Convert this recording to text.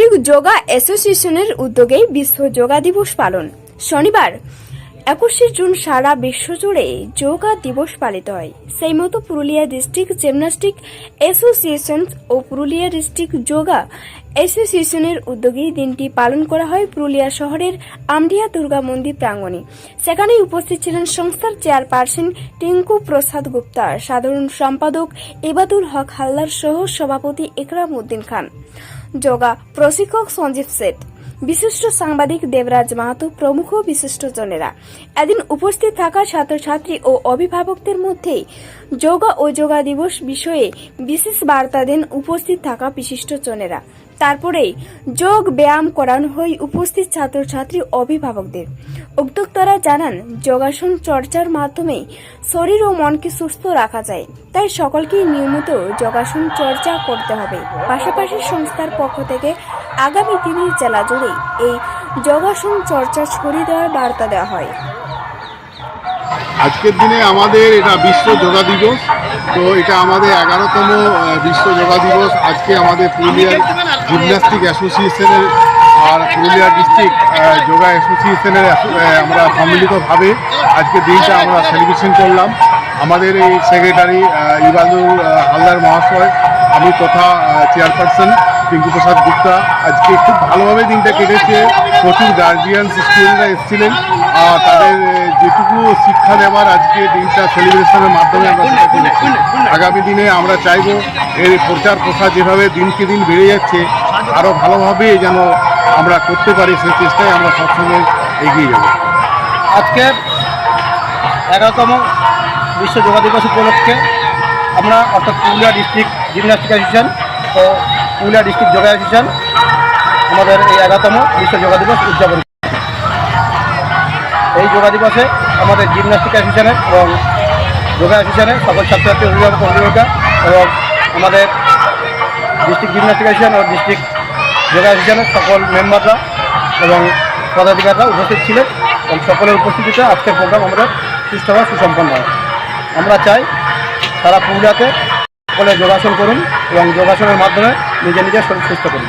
District yoga অ্যাসোসিয়েশনের উদ্যোগে বিশ্ব যোগা দিবস পালন। শনিবার, একুশে জুন সারা বিশ্ব জুড়ে যোগা দিবস পালিত হয়। সেই মতো পুরুলিয়া ডিস্ট্রিক্ট জিমন্যাস্টিক অ্যাসোসিয়েশন ও পুরুলিয়া ডিস্ট্রিক্ট যোগা অ্যাসোসিয়েশনের উদ্যোগে দিনটি পালন করা হয় পুরুলিয়া শহরের আমডিয়া দুর্গা মন্দির প্রাঙ্গণে। সেখানে উপস্থিত ছিলেন সংস্থার চেয়ারপারসন টিঙ্কু প্রসাদ গুপ্তা, সাধারণ সম্পাদক এবাদুল হক হালদার সহ সভাপতি একরাম উদ্দিন খান। যোগা প্রশিক্ষক সঞ্জীব শেঠ। বিশিষ্ট সাংবাদিক দেবরাজ মাহাতো প্রমুখ বিশিষ্টজনেরা এদিন উপস্থিত থাকা ছাত্রছাত্রী ও অভিভাবকদের মধ্যে যোগা ও যোগা দিবস বিষয়ে বিশেষ বার্তা দেন উপস্থিত থাকা বিশিষ্টজনেরা তারপরে যোগ ব্যায়াম করানো হয় উপস্থিত ছাত্রছাত্রী অভিভাবকদের। উদ্যোক্তারা জানান, যোগাসন চর্চার মাধ্যমে শরীর ও মনকে সুস্থ রাখা যায়, তাই সকলকেই নিয়মিত যোগাসন চর্চা করতে হবে। পাশাপাশি সংস্থার পক্ষ থেকে আগামী দিনে জেলা জুড়ে এই যোগাসন চর্চা ছড়িয়ে দেওয়ার বার্তা দেওয়া হয়। আজকের দিনে আমাদের এটা বিশ্ব যোগা দিবস, তো এটা আমাদের এগারোতম বিশ্ব যোগা দিবস। আজকে আমাদের পুরুলিয়ার জিমন্যাস্টিক অ্যাসোসিয়েশনের আর পুরুলিয়া ডিস্ট্রিক্ট যোগা অ্যাসোসিয়েশনের আমরা সম্মিলিতভাবে আজকে দিনটা আমরা সেলিব্রেশন করলাম। আমাদের এই সেক্রেটারি ইবাদুল হালদার মহাশয়, আমি তথা চেয়ারপারসন পিঙ্কু প্রসাদ গুপ্তা। আজকে খুব ভালোভাবে দিনটা কেটেছে। প্রচুর গার্জিয়ানস স্টুডেন্টরা এসেছিলেন। আর তাদের যেটুকু শিক্ষা দেওয়ার আজকে দিনটা সেলিব্রেশনের মাধ্যমে আমরা সেটা করেছি। আগামী দিনে আমরা চাইব এর প্রচার প্রসার যেভাবে দিনকে দিন বেড়ে যাচ্ছে আরও ভালোভাবে যেন আমরা করতে পারি সেই চেষ্টায় আমরা সবসময় এগিয়ে যাব। আজকে এগারোতম বিশ্ব যোগা দিবস উপলক্ষে আমরা অর্থাৎ পুরুলিয়া ডিস্ট্রিক্ট জিমন্যাস্টিক অ্যাসোসিয়েশন ও পুরুলিয়া ডিস্ট্রিক্ট যোগা অ্যাসোসিয়েশন আমাদের এই এগারোতম বিশ্ব যোগা দিবস উদযাপন এই যোগা দিবসে আমাদের জিমন্যাস্টিক অ্যাসোসিয়েশনের এবং যোগা অ্যাসোসিয়েশনের সকল ছাত্রছাত্রী, অভিভাবক, অভিভাবিকা এবং আমাদের ডিস্ট্রিক্ট জিমন্যাস্টিক অ্যাসোসিয়েশন ও ডিস্ট্রিক্ট যোগা অ্যাসোসিয়েশনের সকল মেম্বাররা এবং পদাধিকাররা উপস্থিত ছিলেন এবং সকলের উপস্থিতিতে আজকের প্রোগ্রাম আমাদের সুষ্ঠুভাবে সুসম্পন্ন হয়। আমরা চাই সারা পুরুলিয়াতে সকলে যোগাসন করুন এবং যোগাসনের মাধ্যমে নিজে নিজে শরীর সুস্থ করুন।